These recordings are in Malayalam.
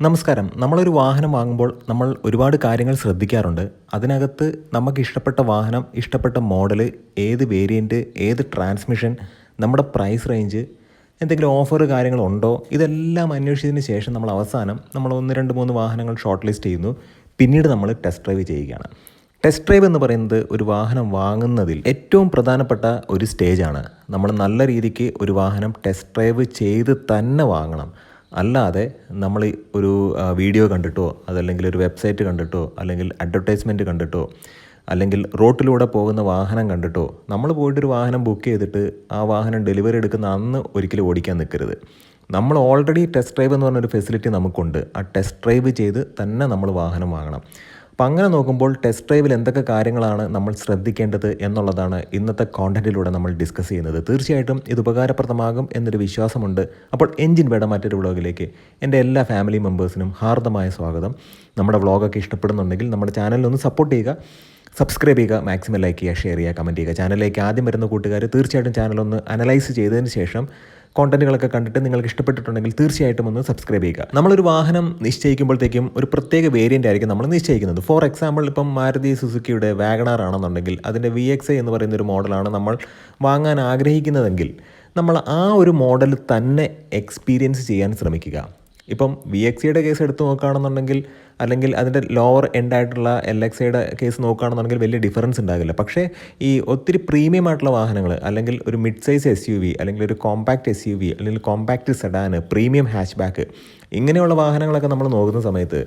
നമസ്കാരം. നമ്മളൊരു വാഹനം വാങ്ങുമ്പോൾ നമ്മൾ ഒരുപാട് കാര്യങ്ങൾ ശ്രദ്ധിക്കാറുണ്ട്. അതിനകത്ത് നമുക്ക് ഇഷ്ടപ്പെട്ട വാഹനം ഇഷ്ടപ്പെട്ട മോഡൽ ഏത് വേരിയന്റ് ഏത് ട്രാൻസ്മിഷൻ നമ്മുടെ പ്രൈസ് റേഞ്ച് എന്തെങ്കിലും ഓഫർ കാര്യങ്ങളുണ്ടോ ഇതെല്ലാം അന്വേഷിച്ചതിന് ശേഷം നമ്മൾ അവസാനം നമ്മൾ ഒന്ന് രണ്ട് മൂന്ന് വാഹനങ്ങൾ ഷോർട്ട് ലിസ്റ്റ് ചെയ്യുന്നു. പിന്നീട് നമ്മൾ ടെസ്റ്റ് ഡ്രൈവ് ചെയ്യുകയാണ്. ടെസ്റ്റ് ഡ്രൈവ് എന്ന് പറയുന്നത് ഒരു വാഹനം വാങ്ങുന്നതിൽ ഏറ്റവും പ്രധാനപ്പെട്ട ഒരു സ്റ്റേജാണ് നമ്മൾ നല്ല രീതിക്ക് ഒരു വാഹനം ടെസ്റ്റ് ഡ്രൈവ് ചെയ്ത് തന്നെ വാങ്ങണം. അല്ലാതെ നമ്മൾ ഒരു വീഡിയോ കണ്ടിട്ടോ അതല്ലെങ്കിൽ ഒരു വെബ്സൈറ്റ് കണ്ടിട്ടോ അല്ലെങ്കിൽ അഡ്വർടൈസ്മെന്റ് കണ്ടിട്ടോ അല്ലെങ്കിൽ റോട്ടിലൂടെ പോകുന്ന വാഹനം കണ്ടിട്ടോ നമ്മൾ പോയിട്ടൊരു വാഹനം ബുക്ക് ചെയ്തിട്ട് ആ വാഹനം ഡെലിവറി എടുക്കുന്ന അന്ന് ഒരിക്കലും ഓടിക്കാൻ നിൽക്കരുത്. നമ്മൾ ഓൾറെഡി ടെസ്റ്റ് ഡ്രൈവ് എന്ന് പറഞ്ഞൊരു ഫെസിലിറ്റി നമുക്കുണ്ട്. ആ ടെസ്റ്റ് ഡ്രൈവ് ചെയ്ത് തന്നെ നമ്മൾ വാഹനം വാങ്ങണം. അപ്പം അങ്ങനെ നോക്കുമ്പോൾ ടെസ്റ്റ് ഡ്രൈവിൽ എന്തൊക്കെ കാര്യങ്ങളാണ് നമ്മൾ ശ്രദ്ധിക്കേണ്ടത് എന്നുള്ളതാണ് ഇന്നത്തെ കോണ്ടന്റിലൂടെ നമ്മൾ ഡിസ്കസ് ചെയ്യുന്നത്. തീർച്ചയായിട്ടും ഇത് ഉപകാരപ്രദമാകും എന്നൊരു വിശ്വാസമുണ്ട്. അപ്പോൾ എഞ്ചിൻ വേട മറ്റൊരു വ്ളോഗിലേക്ക് എന്റെ എല്ലാ ഫാമിലി മെമ്പേഴ്സിനും ഹാർദമായ സ്വാഗതം. നമ്മുടെ വ്ളോഗൊക്കെ ഇഷ്ടപ്പെടുന്നുണ്ടെങ്കിൽ നമ്മുടെ ചാനലിലൊന്ന് സപ്പോർട്ട് ചെയ്യുക. സബ്സ്ക്രൈബ് ചെയ്യുക മാക്സിമം ലൈക്ക് ചെയ്യുക ഷെയർ ചെയ്യുക കമന്റ് ചെയ്യുക. ചാനലിലേക്ക് ആദ്യം വരുന്ന കൂട്ടുകാർ തീർച്ചയായിട്ടും ചാനലൊന്ന് അനലൈസ് ചെയ്തതിന് ശേഷം കോണ്ടന്റുകളൊക്കെ കണ്ടിട്ട് നിങ്ങൾക്ക് ഇഷ്ടപ്പെട്ടിട്ടുണ്ടെങ്കിൽ തീർച്ചയായിട്ടും ഒന്ന് സബ്സ്ക്രൈബ് ചെയ്യുക. നമ്മളൊരു വാഹനം നിശ്ചയിക്കുമ്പോഴത്തേക്കും ഒരു പ്രത്യേക വേരിയന്റ് ആയിരിക്കും നമ്മൾ നിശ്ചയിക്കുന്നത്. ഫോർ എക്സാമ്പിൾ ഇപ്പം മാരുതി സുസുക്കിയുടെ വാഗണാർ ആണെന്നുണ്ടെങ്കിൽ അതിന്റെ വി എക്സ് എന്ന് പറയുന്ന ഒരു മോഡലാണ് നമ്മൾ വാങ്ങാൻ ആഗ്രഹിക്കുന്നതെങ്കിൽ നമ്മൾ ആ ഒരു മോഡൽ തന്നെ എക്സ്പീരിയൻസ് ചെയ്യാൻ ശ്രമിക്കുക. ഇപ്പം വി എക്സ് സിയുടെ കേസ് എടുത്ത് നോക്കുകയാണെന്നുണ്ടെങ്കിൽ അല്ലെങ്കിൽ അതിന്റെ ലോവർ എൻഡ് ആയിട്ടുള്ള എൽ എക്സ് ഐയുടെ കേസ് നോക്കുകയാണെന്നുണ്ടെങ്കിൽ വലിയ ഡിഫറൻസ് ഉണ്ടാകില്ല. പക്ഷേ ഈ ഒത്തിരി പ്രീമിയം ആയിട്ടുള്ള വാഹനങ്ങൾ അല്ലെങ്കിൽ ഒരു mid size S U V അല്ലെങ്കിൽ ഒരു കോമ്പാക്ട് എസ് യു വി അല്ലെങ്കിൽ compact sedan premium hatchback ഇങ്ങനെയുള്ള വാഹനങ്ങളൊക്കെ നമ്മൾ നോക്കുന്ന സമയത്ത്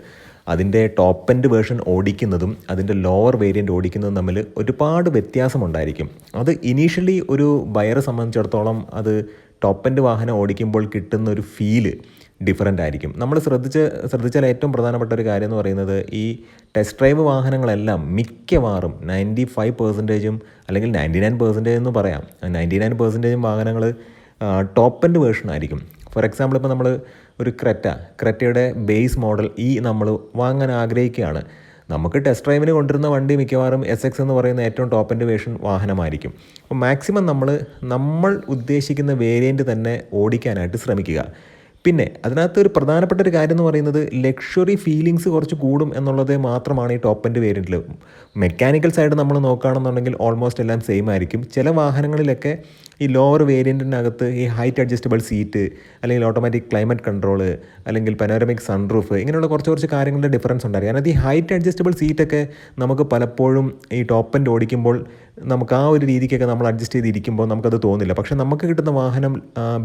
അതിന്റെ ടോപ്പ് എൻഡ് വേർഷൻ ഓടിക്കുന്നതും അതിന്റെ ലോവർ വേരിയന്റ് ഓടിക്കുന്നതും തമ്മിൽ ഒരുപാട് വ്യത്യാസമുണ്ടായിരിക്കും. അത് ഇനീഷ്യലി ഒരു ബയറെ സംബന്ധിച്ചിടത്തോളം അത് ടോപ്പ് എൻഡ് വാഹനം ഓടിക്കുമ്പോൾ കിട്ടുന്ന ഒരു ഫീൽ ഡിഫറന്റ് ആയിരിക്കും. നമ്മൾ ശ്രദ്ധിച്ച് ശ്രദ്ധിച്ചാൽ ഏറ്റവും പ്രധാനപ്പെട്ട ഒരു കാര്യം എന്ന് പറയുന്നത് ഈ ടെസ്റ്റ് ഡ്രൈവ് വാഹനങ്ങളെല്ലാം മിക്കവാറും നയന്റി ഫൈവ് പെർസെന്റേജും അല്ലെങ്കിൽ നയന്റി നയൻ പെർസെന്റേജ് എന്ന് പറയാം. നയന്റി നയൻ പെർസെന്റേജും വാഹനങ്ങൾ ടോപ്പ് എൻഡ് വേർഷൻ ആയിരിക്കും. ഫോർ എക്സാമ്പിൾ ഇപ്പോൾ നമ്മൾ ഒരു ക്രെറ്റ ക്രെറ്റയുടെ ബേസ് മോഡൽ ഈ നമ്മൾ വാങ്ങാൻ ആഗ്രഹിക്കുകയാണ്. നമുക്ക് ടെസ്റ്റ് ഡ്രൈവിന് കൊണ്ടുവരുന്ന വണ്ടി മിക്കവാറും എസ് എക്സ് എന്ന് പറയുന്ന ഏറ്റവും ടോപ്പ് എൻഡ് വേഷൻ വാഹനമായിരിക്കും. അപ്പോൾ മാക്സിമം നമ്മൾ നമ്മൾ ഉദ്ദേശിക്കുന്ന വേരിയന്റ് തന്നെ ഓടിക്കാനായിട്ട് ശ്രമിക്കുക. പിന്നെ അതിനകത്ത് ഒരു പ്രധാനപ്പെട്ട ഒരു കാര്യം എന്ന് പറയുന്നത് ലക്ഷറി ഫീലിങ്സ് കുറച്ച് കൂടും എന്നുള്ളത് മാത്രമാണ് ഈ ടോപ്പ് എൻഡ് വേരിയന്റിൽ മെക്കാനിക്കൽ സൈഡ് നമ്മൾ നോക്കുകയാണെന്നുണ്ടെങ്കിൽ ഓൾമോസ്റ്റ് എല്ലാം സെയിം ആയിരിക്കും. ചില വാഹനങ്ങളിലൊക്കെ ഈ ലോവർ വേരിയന്റിനകത്ത് ഈ ഹൈറ്റ് അഡ്ജസ്റ്റബിൾ സീറ്റ് അല്ലെങ്കിൽ ഓട്ടോമാറ്റിക് ക്ലൈമറ്റ് കൺട്രോൾ അല്ലെങ്കിൽ പനോരമിക് സൺറൂഫ് ഇങ്ങനെയുള്ള കുറച്ച് കുറച്ച് കാര്യങ്ങളുടെ ഡിഫറൻസ് ഉണ്ടായിരിക്കും. കാരണം ഈ ഹൈറ്റ് അഡ്ജസ്റ്റബിൾ സീറ്റൊക്കെ നമുക്ക് പലപ്പോഴും ഈ ടോപ്പ് എൻഡ് ഓടിക്കുമ്പോൾ നമുക്ക് ആ ഒരു രീതിക്കൊക്കെ നമ്മൾ അഡ്ജസ്റ്റ് ചെയ്തിരിക്കുമ്പോൾ നമുക്കത് തോന്നില്ല. പക്ഷേ നമുക്ക് കിട്ടുന്ന വാഹനം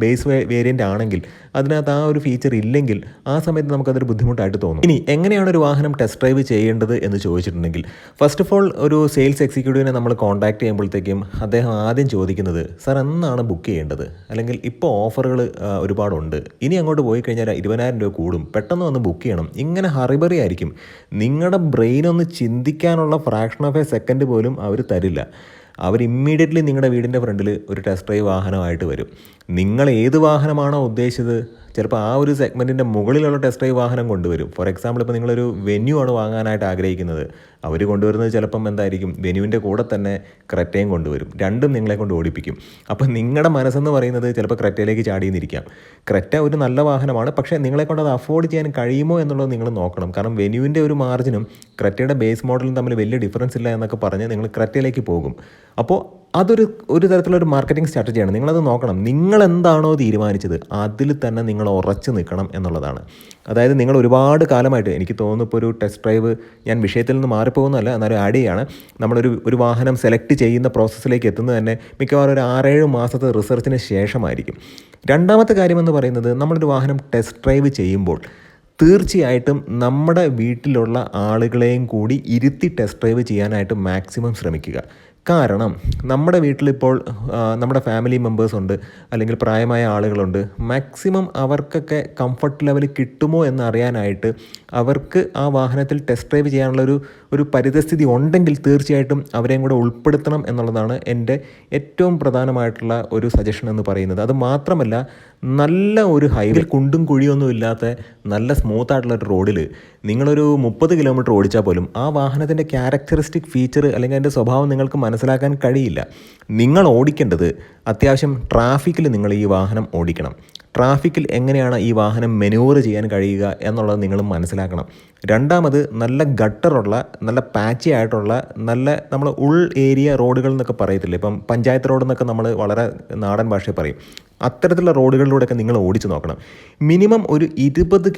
ബേസ് വേരിയന്റ് ആണെങ്കിൽ അതിനകത്ത് ആ ഒരു ഫീച്ചർ ഇല്ലെങ്കിൽ ആ സമയത്ത് നമുക്കതൊരു ബുദ്ധിമുട്ടായിട്ട് തോന്നും. ഇനി എങ്ങനെയാണ് ഒരു വാഹനം ടെസ്റ്റ് ഡ്രൈവ് ചെയ്യേണ്ടത് എന്ന് ചോദിച്ചിട്ടുണ്ടെങ്കിൽ ഫസ്റ്റ് ഓഫ് ഓൾ ഒരു സെയിൽസ് എക്സിക്യൂട്ടീവിനെ നമ്മൾ കോൺടാക്ട് ചെയ്യുമ്പോഴത്തേക്കും അദ്ദേഹം ആദ്യം ചോദിക്കുന്നത് സാർ എന്നാണ് ബുക്ക് ചെയ്യേണ്ടത്? അല്ലെങ്കിൽ ഇപ്പോൾ ഓഫറുകൾ ഒരുപാടുണ്ട്. ഇനി അങ്ങോട്ട് പോയി കഴിഞ്ഞാൽ ഇരുപതിനായിരം രൂപ കൂടും. പെട്ടെന്ന് വന്ന് ബുക്ക് ചെയ്യണം. ഇങ്ങനെ ഹറിബറി ആയിരിക്കും. നിങ്ങളുടെ ബ്രെയിൻ ഒന്ന് ചിന്തിക്കാനുള്ള ഫ്രാക്ഷൻ ഓഫ് എ സെക്കൻഡ് പോലും അവർ തരില്ല. അവർ ഇമ്മീഡിയറ്റ്ലി നിങ്ങളുടെ വീടിന്റെ ഫ്രണ്ടിൽ ഒരു ടെസ്റ്റ് ഡ്രൈവ് വാഹനമായിട്ട് വരും. നിങ്ങൾ ഏത് വാഹനമാണോ ഉദ്ദേശിച്ചത് ചിലപ്പോൾ ആ ഒരു സെഗ്മെന്റിന്റെ മുകളിലുള്ള ടെസ്റ്റ് ഡ്രൈവ് വാഹനം കൊണ്ടുവരും. ഫോർ എക്സാമ്പിൾ ഇപ്പോൾ നിങ്ങളൊരു വെന്യൂ ആണ് വാങ്ങാനായിട്ട് ആഗ്രഹിക്കുന്നത്. അവർ കൊണ്ടുവരുന്നത് ചിലപ്പം എന്തായിരിക്കും? വെന്യൂവിന്റെ കൂടെ തന്നെ ക്രെറ്റയും കൊണ്ടുവരും. രണ്ടും നിങ്ങളെ കൊണ്ട് ഓടിപ്പിക്കും. അപ്പോൾ നിങ്ങളുടെ മനസ്സെന്ന് പറയുന്നത് ചിലപ്പോൾ ക്രെറ്റയിലേക്ക് ചാടിയെന്നിരിക്കാം ക്രെറ്റ ഒരു നല്ല വാഹനമാണ് പക്ഷേ നിങ്ങളെ കൊണ്ട് അത് അഫോർഡ് ചെയ്യാൻ കഴിയുമോ എന്നുള്ളത് നിങ്ങൾ നോക്കണം. കാരണം വെന്യൂവിന്റെ ഒരു മാർജിനും ക്രെറ്റയുടെ ബേസ് മോഡലും തമ്മിൽ വലിയ ഡിഫറൻസ് ഇല്ല എന്നൊക്കെ പറഞ്ഞ് നിങ്ങൾ ക്രെറ്റയിലേക്ക് പോകും. അപ്പോൾ അതൊരു ഒരു തരത്തിലുള്ള ഒരു മാർക്കറ്റിംഗ് സ്ട്രാറ്റജിയാണ് നിങ്ങളത് നോക്കണം. നിങ്ങൾ എന്താണോ തീരുമാനിച്ചത് അതിൽ തന്നെ നിങ്ങൾ ഉറച്ചു നിൽക്കണം എന്നുള്ളതാണ്. അതായത് നിങ്ങൾ ഒരുപാട് കാലമായിട്ട് എനിക്ക് തോന്നുന്നു ഇപ്പോൾ ഒരു ടെസ്റ്റ് ഡ്രൈവ് ഞാൻ വിഷയത്തിൽ നിന്ന് മാറിപ്പോകുന്നതല്ല എന്നാലും ആഡ് ചെയ്യാണ്. നമ്മളൊരു ഒരു വാഹനം സെലക്ട് ചെയ്യുന്ന പ്രോസസ്സിലേക്ക് എത്തുന്നത് തന്നെ മിക്കവാറും ഒരു ആറേഴ് മാസത്തെ റിസർച്ചിന് ശേഷമായിരിക്കും. രണ്ടാമത്തെ കാര്യമെന്ന് പറയുന്നത് നമ്മളൊരു വാഹനം ടെസ്റ്റ് ഡ്രൈവ് ചെയ്യുമ്പോൾ തീർച്ചയായിട്ടും നമ്മുടെ വീട്ടിലുള്ള ആളുകളെയും കൂടി ഇരുത്തി ടെസ്റ്റ് ഡ്രൈവ് ചെയ്യാനായിട്ട് മാക്സിമം ശ്രമിക്കുക. കാരണം നമ്മുടെ വീട്ടിലിപ്പോൾ നമ്മുടെ ഫാമിലി മെമ്പേഴ്സ് ഉണ്ട് അല്ലെങ്കിൽ പ്രായമായ ആളുകളുണ്ട്. മാക്സിമം അവർക്കൊക്കെ കംഫർട്ട് ലെവൽ കിട്ടുമോ എന്ന് അറിയാനായിട്ട് അവർക്ക് ആ വാഹനത്തിൽ ടെസ്റ്റ് ഡ്രൈവ് ചെയ്യാനുള്ള ഒരു ഒരു പരിതസ്ഥിതി ഉണ്ടെങ്കിൽ തീർച്ചയായിട്ടും അവരെയും കൂടെ ഉൾപ്പെടുത്തണം എന്നുള്ളതാണ് എന്റെ ഏറ്റവും പ്രധാനമായിട്ടുള്ള ഒരു സജഷൻ എന്ന് പറയുന്നത്. അത് മാത്രമല്ല നല്ല ഒരു ഹൈവേ കുണ്ടും കുഴിയൊന്നും ഇല്ലാത്ത നല്ല സ്മൂത്ത് ആയിട്ടുള്ള ഒരു റോഡിൽ നിങ്ങളൊരു മുപ്പത് കിലോമീറ്റർ ഓടിച്ചാൽ പോലും ആ വാഹനത്തിന്റെ ക്യാരക്ടറിസ്റ്റിക് ഫീച്ചർ അല്ലെങ്കിൽ അതിന്റെ സ്വഭാവം നിങ്ങൾക്ക് മനസ്സിലാക്കാൻ കഴിയില്ല. നിങ്ങൾ ഓടിക്കേണ്ടത് അത്യാവശ്യം ട്രാഫിക്കിൽ നിങ്ങൾ ഈ വാഹനം ഓടിക്കണം. ട്രാഫിക്കിൽ എങ്ങനെയാണ് ഈ വാഹനം മെനുവർ ചെയ്യാൻ കഴിയുക എന്നുള്ളത് നിങ്ങൾ മനസ്സിലാക്കണം. രണ്ടാമത് നല്ല ഗട്ടറുള്ള നല്ല പാച്ചി ആയിട്ടുള്ള നല്ല നമ്മൾ ഉൾ ഏരിയ റോഡുകൾ എന്നൊക്കെ പറയത്തില്ലേ? ഇപ്പം പഞ്ചായത്ത് റോഡ് എന്നൊക്കെ നമ്മൾ വളരെ നാടൻ ഭാഷയിൽ പറയും. അത്തരത്തിലുള്ള റോഡുകളിലൂടെയൊക്കെ നിങ്ങൾ ഓടിച്ചു നോക്കണം. മിനിമം ഒരു ഇരുപത്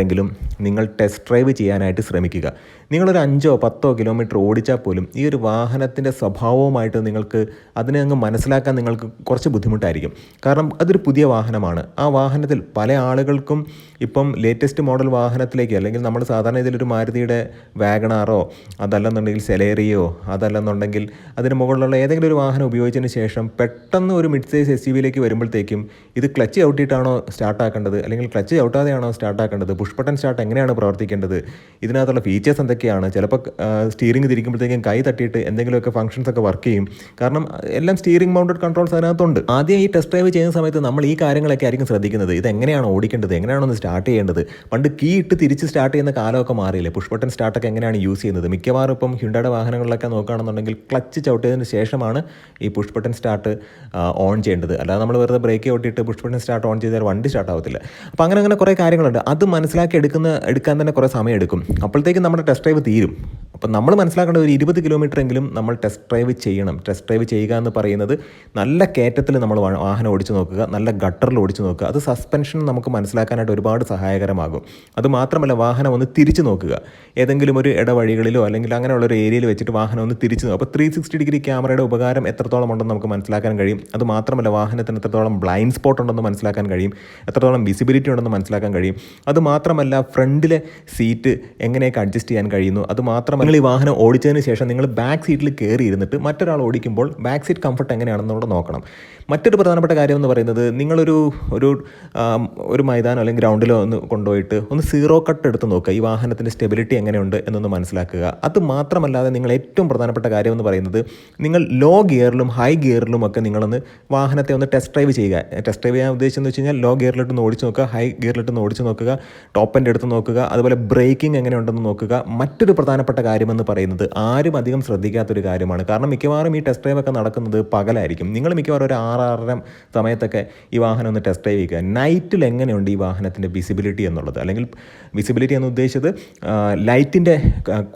എങ്കിലും നിങ്ങൾ ടെസ്റ്റ് ഡ്രൈവ് ചെയ്യാനായിട്ട് ശ്രമിക്കുക. നിങ്ങളൊരു അഞ്ചോ പത്തോ കിലോമീറ്റർ ഓടിച്ചാൽ പോലും ഈ ഒരു വാഹനത്തിന്റെ സ്വഭാവവുമായിട്ട് നിങ്ങൾക്ക് അതിനെ അങ്ങ് മനസ്സിലാക്കാൻ നിങ്ങൾക്ക് കുറച്ച് ബുദ്ധിമുട്ടായിരിക്കും. കാരണം അതൊരു പുതിയ വാഹനമാണ്. ആ വാഹനത്തിൽ പല ആളുകൾക്കും ഇപ്പം ലേറ്റസ്റ്റ് മോഡൽ വാഹനത്തിലേക്ക് അല്ലെങ്കിൽ നമ്മൾ സാധാരണ ഇതിലൊരു മാരുതിയുടെ വാഗണാറോ അതല്ലെന്നുണ്ടെങ്കിൽ സെലേറിയോ അതല്ലെന്നുണ്ടെങ്കിൽ അതിന് മുകളിലുള്ള ഏതെങ്കിലും ഒരു വാഹനം ഉപയോഗിച്ചതിന് ശേഷം പെട്ടെന്ന് ഒരു മിഡ് സൈസ് എസ് യു വിയിലേക്ക് വരുമ്പോഴത്തേക്കും ഇത് ക്ലച്ച് ചവിട്ടിയിട്ടാണോ സ്റ്റാർട്ടാക്കേണ്ടത് അല്ലെങ്കിൽ ക്ലച്ച് ചവിട്ടാതെയാണോ സ്റ്റാർട്ടാക്കേണ്ടത് പുഷ് ബട്ടൺ സ്റ്റാർട്ട് എങ്ങനെയാണ് പ്രവർത്തിക്കേണ്ടത്? ഇതിനകത്തുള്ള ഫീച്ചേഴ്സ് എന്തൊക്കെയാണ്? ചിലപ്പോൾ സ്റ്റീറിംഗ് തിരിക്കുമ്പോഴത്തേക്കും കൈ തട്ടിയിട്ട് എന്തെങ്കിലുമൊക്കെ ഫംഗ്ഷൻസ് ഒക്കെ വർക്ക് ചെയ്യും. കാരണം എല്ലാം സ്റ്റീറിംഗ് മൗണ്ടഡ് കൺട്രോൾസ് അതിനകത്തുണ്ട്. ആദ്യം ഈ ടെസ്റ്റ് ഡ്രൈവ് ചെയ്യുന്ന സമയത്ത് നമ്മൾ ഈ കാര്യങ്ങളൊക്കെ ആയിരിക്കും ശ്രദ്ധിക്കുന്നത്. ഇത് എങ്ങനെയാണ് ഓടിക്കേണ്ടത്? എങ്ങനെയാണ് ഒന്ന് സ്റ്റാർട്ട് ചെയ്യേണ്ടത്? പണ്ട് കീ ഇട്ട് തിരിച്ച് സ്റ്റാർട്ട് ചെയ്യുന്ന കാലമൊക്കെ മാറിയില്ലേ? പുഷ് ബട്ടൺ സ്റ്റാർട്ടൊക്കെ എങ്ങനെയാണ് യൂസ് ചെയ്യുന്നത്? മിക്കവാറും ഇപ്പം ഹ്യുണ്ടയുടെ വാഹനങ്ങളിലൊക്കെ നോക്കുകയാണെന്നുണ്ടെങ്കിൽ ക്ലച്ച് ചവിട്ടിയതിന് ശേഷമാണ് ഈ പുഷ് ബട്ടൺ സ്റ്റാർട്ട് ഓൺ ചെയ്യേണ്ടത്. അല്ലാതെ നമ്മൾ വെറുതെ ബ്രേക്ക് ചവിട്ടിയിട്ട് പുഷ് ബട്ടൺ സ്റ്റാർട്ട് ഓൺ ചെയ്താൽ വണ്ടി സ്റ്റാർട്ട് ആവത്തില്ല. അപ്പോൾ അങ്ങനെ അങ്ങനെ കുറേ കാര്യങ്ങളുണ്ട്. അത് മനസ്സിലാക്കി എടുക്കുന്ന എടുക്കാൻ തന്നെ കുറേ സമയം എടുക്കും. അപ്പോഴത്തേക്കും നമ്മുടെ ടെസ്റ്റ് ഡ്രൈവ് തീരും. അപ്പം നമ്മൾ മനസ്സിലാക്കേണ്ട ഒരു ഇരുപത് കിലോമീറ്റർ എങ്കിലും നമ്മൾ ടെസ്റ്റ് ഡ്രൈവ് ചെയ്യണം. ടെസ്റ്റ് ഡ്രൈവ് ചെയ്യുക എന്ന് പറയുന്നത് നല്ല കയറ്റത്തിൽ നമ്മൾ വാഹനം ഓടിച്ചു നോക്കുക നല്ല ഗട്ടറിൽ ഓടിച്ചു നോക്കുക. അത് സസ്പെൻഷൻ നമുക്ക് മനസ്സിലാക്കാനായിട്ട് ഒരുപാട് സഹായകരമാകും. അത് മാത്രമല്ല വാഹനം ഒന്ന് തിരിച്ചു നോക്കുക. ഏതെങ്കിലും ഒരു ഇടവഴികളിലോ അല്ലെങ്കിൽ അങ്ങനെയുള്ള ഒരു ഏരിയയിൽ വെച്ചിട്ട് വാഹനം ഒന്ന് തിരിച്ചു നോക്കുക. അപ്പോൾ ത്രീ സിക്സ്റ്റി ഡിഗ്രി ക്യാമറയുടെ ഉപകാരം എത്രത്തോളം ഉണ്ടെന്ന് നമുക്ക് മനസ്സിലാക്കാൻ കഴിയും. അത് മാത്രമല്ല വാഹനത്തിന് എത്രത്തോളം ബ്ലൈൻഡ് സ്പോട്ട് ഉണ്ടെന്ന് മനസ്സിലാക്കാൻ കഴിയും. എത്രത്തോളം വിസിബിലിറ്റി ഉണ്ടെന്ന് മനസ്സിലാക്കാൻ കഴിയും. അത് മാത്രമല്ല ഫ്രണ്ടിലെ സീറ്റ് എങ്ങനെയൊക്കെ അഡ്ജസ്റ്റ് ചെയ്യാൻ കഴിയുന്നു. അത് മാത്രമല്ല നിങ്ങൾ ഈ വാഹനം ഓടിച്ചതിന് ശേഷം നിങ്ങൾ ബാക്ക് സീറ്റിൽ കയറി ഇരുന്നിട്ട് മറ്റൊരാൾ ഓടിക്കുമ്പോൾ ബാക്ക് സീറ്റ് കംഫർട്ട് എങ്ങനെയാണെന്നുകൂടെ നോക്കണം. മറ്റൊരു പ്രധാനപ്പെട്ട കാര്യം എന്ന് പറയുന്നത് നിങ്ങളൊരു ഒരു ഒരു മൈതാനം അല്ലെങ്കിൽ ഗ്രൗണ്ടിലോ ഒന്ന് കൊണ്ടുപോയിട്ട് ഒന്ന് സീറോ കട്ട് എടുത്ത് നോക്കുക. ഈ വാഹനത്തിന്റെ സ്റ്റെബിലിറ്റി എങ്ങനെയുണ്ട് എന്നൊന്ന് മനസ്സിലാക്കുക. അത് മാത്രമല്ലാതെ നിങ്ങൾ ഏറ്റവും പ്രധാനപ്പെട്ട കാര്യം എന്ന് പറയുന്നത് നിങ്ങൾ ലോ ഗിയറിലും ഹൈ ഗിയറിലും ഒക്കെ നിങ്ങളൊന്ന് വാഹനത്തെ ഒന്ന് ടെസ്റ്റ് ഡ്രൈവ് ചെയ്യുക. ടെസ്റ്റ് ഡ്രൈവ് ചെയ്യാൻ ഉദ്ദേശിച്ചെന്ന് വെച്ച് കഴിഞ്ഞാൽ ലോ ഗിയറിലിട്ടൊന്ന് ഓടിച്ച് നോക്കുക ഹൈ ഗിയറിലിട്ടൊന്ന് ഓടിച്ച് നോക്കുക ടോപ്പ് എന്റെ അടുത്ത് നോക്കുക അതുപോലെ ബ്രേക്കിംഗ് എങ്ങനെയുണ്ടെന്ന് നോക്കുക. മറ്റൊരു പ്രധാനപ്പെട്ട കാര്യമെന്ന് പറയുന്നത് ആരും അധികം ശ്രദ്ധിക്കാത്തൊരു കാര്യമാണ്. കാരണം മിക്കവാറും ഈ ടെസ്റ്റ് ഡ്രൈവൊക്കെ നടക്കുന്നത് പകലായിരിക്കും. നിങ്ങൾ മിക്കവാറും ഒരു ആറാറര സമയത്തൊക്കെ ഈ വാഹനം ഒന്ന് ടെസ്റ്റ് ഡ്രൈവ് ചെയ്യുക. നൈറ്റിൽ എങ്ങനെയുണ്ട് ഈ വാഹനത്തിന്റെ വിസിബിലിറ്റി എന്നുള്ളത്? അല്ലെങ്കിൽ വിസിബിലിറ്റി എന്ന് ഉദ്ദേശിച്ചത് ലൈറ്റിന്റെ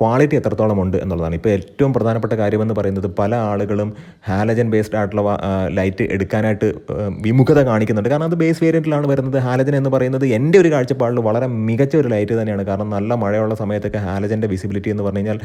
ക്വാളിറ്റി എത്രത്തോളം ഉണ്ട് എന്നുള്ളതാണ്. ഇപ്പോൾ ഏറ്റവും പ്രധാനപ്പെട്ട കാര്യമെന്ന് പറയുന്നത് പല ആളുകളും ഹാലജൻ ബേസ്ഡ് ആയിട്ടുള്ള ലൈറ്റ് എടുക്കാനായിട്ട് വിമുഖത കാണിക്കുന്നുണ്ട്. കാരണം അത് ബേസ് വേരിയന്റിലാണ് വരുന്നത്. ഹാലജൻ എന്ന് പറയുന്നത് എന്റെ ഒരു കാഴ്ചപ്പാടിൽ വളരെ മികച്ച ഒരു ലൈറ്റ് തന്നെയാണ്. കാരണം നല്ല മഴയുള്ള സമയത്തൊക്കെ ഹാലജന്റെ വിസിബിലിറ്റി എന്ന് പറഞ്ഞു കഴിഞ്ഞാൽ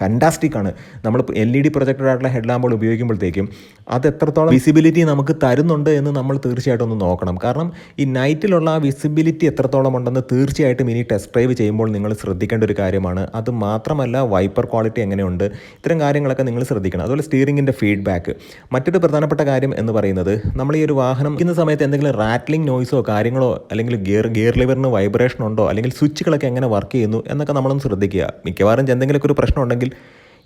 ഫാന്റാസ്റ്റിക് ആണ്. നമ്മൾ എൽ ഇ ഡി പ്രൊജക്റ്റഡായിട്ടുള്ള ഹെഡ് ലാമ്പുകൾ ഉപയോഗിക്കുമ്പോഴത്തേക്കും അത് എത്രത്തോളം വിസിബിലിറ്റി നമുക്ക് തരുന്നുണ്ട് എന്ന് നമ്മൾ തീർച്ചയായിട്ടും ഒന്ന് നോക്കണം. കാരണം ഈ നൈറ്റിലുള്ള ആ വിസിബിലിറ്റി എത്രത്തോളം ഉണ്ടെന്ന് തീർച്ചയായിട്ടും ഇനി ടെസ്റ്റ് ഡ്രൈവ് ചെയ്യുമ്പോൾ നിങ്ങൾ ശ്രദ്ധിക്കേണ്ട ഒരു കാര്യമാണ്. അത് മാത്രമല്ല വൈപ്പർ ക്വാളിറ്റി എങ്ങനെയുണ്ട്? ഇത്തരം കാര്യങ്ങളൊക്കെ നിങ്ങൾ ശ്രദ്ധിക്കണം. അതുപോലെ സ്റ്റിയറിംഗിന്റെ ഫീഡ്ബാക്ക് മറ്റൊരു പ്രധാനപ്പെട്ട കാര്യം എന്ന് പറയുന്നത് നമ്മൾ ഈ ഒരു വാഹനം ഇരിക്കുന്ന സമയത്ത് എന്തെങ്കിലും റാറ്റ്ലിംഗ് നോയ്സോ കാര്യങ്ങളോ അല്ലെങ്കിൽ ഗിയർ ഗിയർ ലിവറിന് വൈബ്രേഷൻ ഉണ്ടോ? അല്ലെങ്കിൽ സ്വിച്ചുകളൊക്കെ എങ്ങനെ വർക്ക് ചെയ്യുന്നു? എന്നൊക്കെ നമ്മളൊന്ന് ശ്രദ്ധിക്കുക. മിക്കവാറും എന്തെങ്കിലുമൊക്കെ ഒരു പ്രശ്നം ഉണ്ടെങ്കിൽ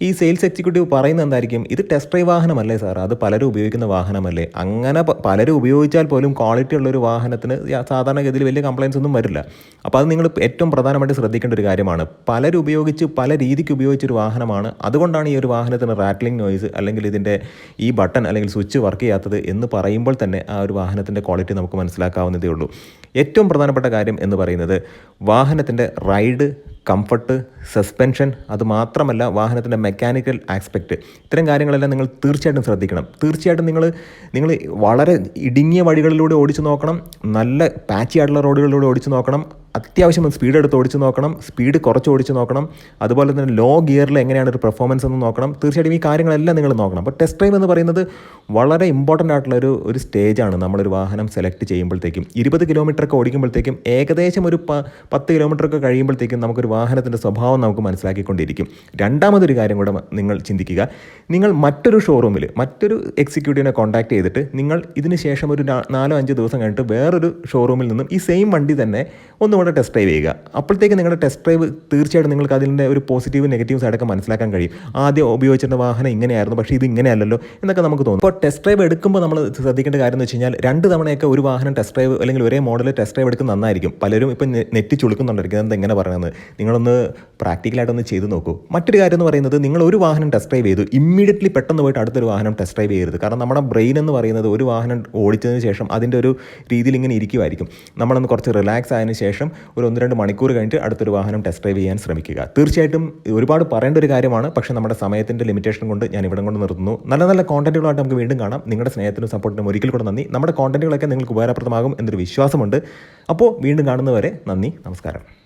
ഈ സെയിൽസ് എക്സിക്യൂട്ടീവ് പറയുന്നത് എന്തായിരിക്കും? ഇത് ടെസ്റ്റ് ഡ്രൈവ് വാഹനമല്ലേ സാർ അത് പലരും ഉപയോഗിക്കുന്ന വാഹനമല്ലേ? അങ്ങനെ പലരും ഉപയോഗിച്ചാൽ പോലും ക്വാളിറ്റി ഉള്ളൊരു വാഹനത്തിന് സാധാരണഗതിയിൽ വലിയ കംപ്ലയിൻസ് ഒന്നും വരില്ല. അപ്പോൾ അത് നിങ്ങൾ ഏറ്റവും പ്രധാനമായിട്ട് ശ്രദ്ധിക്കേണ്ട ഒരു കാര്യമാണ്. പലരും ഉപയോഗിച്ച് പല രീതിക്ക് ഉപയോഗിച്ചൊരു വാഹനമാണ്. അതുകൊണ്ടാണ് ഈ ഒരു വാഹനത്തിന് റാറ്റ്ലിംഗ് നോയ്സ് അല്ലെങ്കിൽ ഇതിന്റെ ഈ ബട്ടൺ അല്ലെങ്കിൽ സ്വിച്ച് വർക്ക് ചെയ്യാത്തത് എന്ന് പറയുമ്പോൾ തന്നെ ആ ഒരു വാഹനത്തിന്റെ ക്വാളിറ്റി നമുക്ക് മനസ്സിലാക്കാവുന്നതേ ഉള്ളൂ. ഏറ്റവും പ്രധാനപ്പെട്ട കാര്യം എന്ന് പറയുന്നത് വാഹനത്തിന്റെ റൈഡ് കംഫർട്ട് സസ്പെൻഷൻ അത് മാത്രമല്ല വാഹനത്തിന്റെ മെക്കാനിക്കൽ ആസ്പെക്റ്റ് ഇത്തരം കാര്യങ്ങളെല്ലാം നിങ്ങൾ തീർച്ചയായിട്ടും ശ്രദ്ധിക്കണം. തീർച്ചയായിട്ടും നിങ്ങൾ നിങ്ങൾ വളരെ ഇടുങ്ങിയ വഴികളിലൂടെ ഓടിച്ചു നോക്കണം. നല്ല പാച്ചി ആയിട്ടുള്ള റോഡുകളിലൂടെ ഓടിച്ചു നോക്കണം. അത്യാവശ്യം സ്പീഡ് എടുത്ത് ഓടിച്ച് നോക്കണം സ്പീഡ് കുറച്ച് ഓടിച്ച് നോക്കണം അതുപോലെ തന്നെ ലോ ഗിയറിൽ എങ്ങനെയാണ് ഒരു പെർഫോമൻസ് എന്ന് നോക്കണം. തീർച്ചയായിട്ടും ഈ കാര്യങ്ങളെല്ലാം നിങ്ങൾ നോക്കണം. അപ്പോൾ ടെസ്റ്റ് ഡ്രൈവ് എന്ന് പറയുന്നത് വളരെ ഇമ്പോർട്ടന്റ് ആയിട്ടുള്ള ഒരു ഒരു സ്റ്റേജാണ് നമ്മളൊരു വാഹനം സെലക്ട് ചെയ്യുമ്പോഴത്തേക്കും ഇരുപത് കിലോമീറ്റർ ഒക്കെ ഓടിക്കുമ്പോഴത്തേക്കും ഏകദേശം ഒരു പ പത്ത് കിലോമീറ്റർ ഒക്കെ കഴിയുമ്പോഴത്തേക്കും നമുക്കൊരു വാഹനത്തിന്റെ സ്വഭാവം നമുക്ക് മനസ്സിലാക്കിക്കൊണ്ടിരിക്കും. രണ്ടാമതൊരു കാര്യം കൂടെ നിങ്ങൾ ചിന്തിക്കുക. നിങ്ങൾ മറ്റൊരു ഷോറൂമിൽ മറ്റൊരു എക്സിക്യൂട്ടീവിനെ കോൺടാക്ട് ചെയ്തിട്ട് നിങ്ങൾ ഇതിന് ശേഷം ഒരു നാലോ അഞ്ചോ ദിവസം കഴിഞ്ഞിട്ട് വേറൊരു ഷോറൂമിൽ നിന്നും ഈ സെയിം വണ്ടി തന്നെ ഒന്നുകൂടെ കൂടെ ടെസ്റ്റ് ഡ്രൈവ് ചെയ്യുക. അപ്പോഴത്തേക്ക് നിങ്ങളുടെ ടെസ്റ്റ് ഡ്രൈവ് തീർച്ചയായിട്ടും നിങ്ങൾക്ക് അതിന്റെ ഒരു പോസിറ്റീവ് നെഗറ്റീവ് സൈഡൊക്കെ മനസ്സിലാക്കാൻ കഴിയും. ആദ്യം ഉപയോഗിച്ചിരുന്ന വാഹനം ഇങ്ങനെയായിരുന്നു പക്ഷേ ഇത് ഇങ്ങനെയല്ലല്ലോ എന്നൊക്കെ നമുക്ക് തോന്നും. ഇപ്പോൾ ടെസ്റ്റ് ഡ്രൈവ് എടുക്കുമ്പോൾ നമ്മൾ ശ്രദ്ധിക്കേണ്ട കാര്യം എന്ന് വെച്ച് കഴിഞ്ഞാൽ രണ്ട് തവണയൊക്കെ ഒരു വാഹനം ടെസ്റ്റ് ഡ്രൈവ് അല്ലെങ്കിൽ ഒരേ മോഡൽ ടെസ്റ്റ് ഡ്രൈവ് എടുക്കുന്നത് നന്നായിരിക്കും. പലരും ഇപ്പം നെറ്റി ചുളുക്കുന്നുണ്ടായിരിക്കും. എന്താ എങ്ങനെ പറയുന്നത് നിങ്ങളൊന്ന് പ്രാക്ടിക്കലായിട്ടൊന്ന് ചെയ്ത് നോക്കൂ. മറ്റൊരു കാര്യം എന്ന് പറയുന്നത് നിങ്ങൾ ഒരു വാഹനം ടെസ്റ്റ് ഡ്രൈവ് ചെയ്തു ഇമ്മീഡിയറ്റ്ലി പെട്ടെന്ന് പോയിട്ട് അടുത്തൊരു വാഹനം ടെസ്റ്റ് ഡ്രൈവ് ചെയ്യരുത്. കാരണം നമ്മുടെ ബ്രെയിൻ എന്ന് പറയുന്നത് ഒരു വാഹനം ഓടിച്ചതിന് ശേഷം അതിന്റെ ഒരു രീതിയിൽ ഇങ്ങനെ ഇരിക്കുമായിരിക്കും നമ്മളൊന്ന് കുറച്ച് റിലാക്സ് ആയതിനു ശേഷം ഒരു ഒന്ന് രണ്ട് മണിക്കൂർ കഴിഞ്ഞിട്ട് അടുത്തൊരു വാഹനം ടെസ്റ്റ് ഡ്രൈവ് ചെയ്യാൻ ശ്രമിക്കുക. തീർച്ചയായിട്ടും ഒരുപാട് പറയേണ്ട ഒരു കാര്യമാണ്. പക്ഷേ നമ്മുടെ സമയത്തിന്റെ ലിമിറ്റേഷൻ കൊണ്ട് ഞാൻ ഇവിടെ കൊണ്ട് നിർത്തുന്നു. നല്ല നല്ല കോണ്ടന്റുകളായിട്ട് നമുക്ക് വീണ്ടും കാണാം. നിങ്ങളുടെ സ്നേഹത്തിനും സപ്പോർട്ടിനും ഒരിക്കൽ കൂടെ നന്ദി. നമ്മുടെ കോണ്ടന്റുകളൊക്കെ നിങ്ങൾക്ക് ഉപകാരപ്രദമാകും എന്നൊരു വിശ്വാസമുണ്ട്. അപ്പോൾ വീണ്ടും കാണുന്നവരെ നന്ദി. നമസ്കാരം.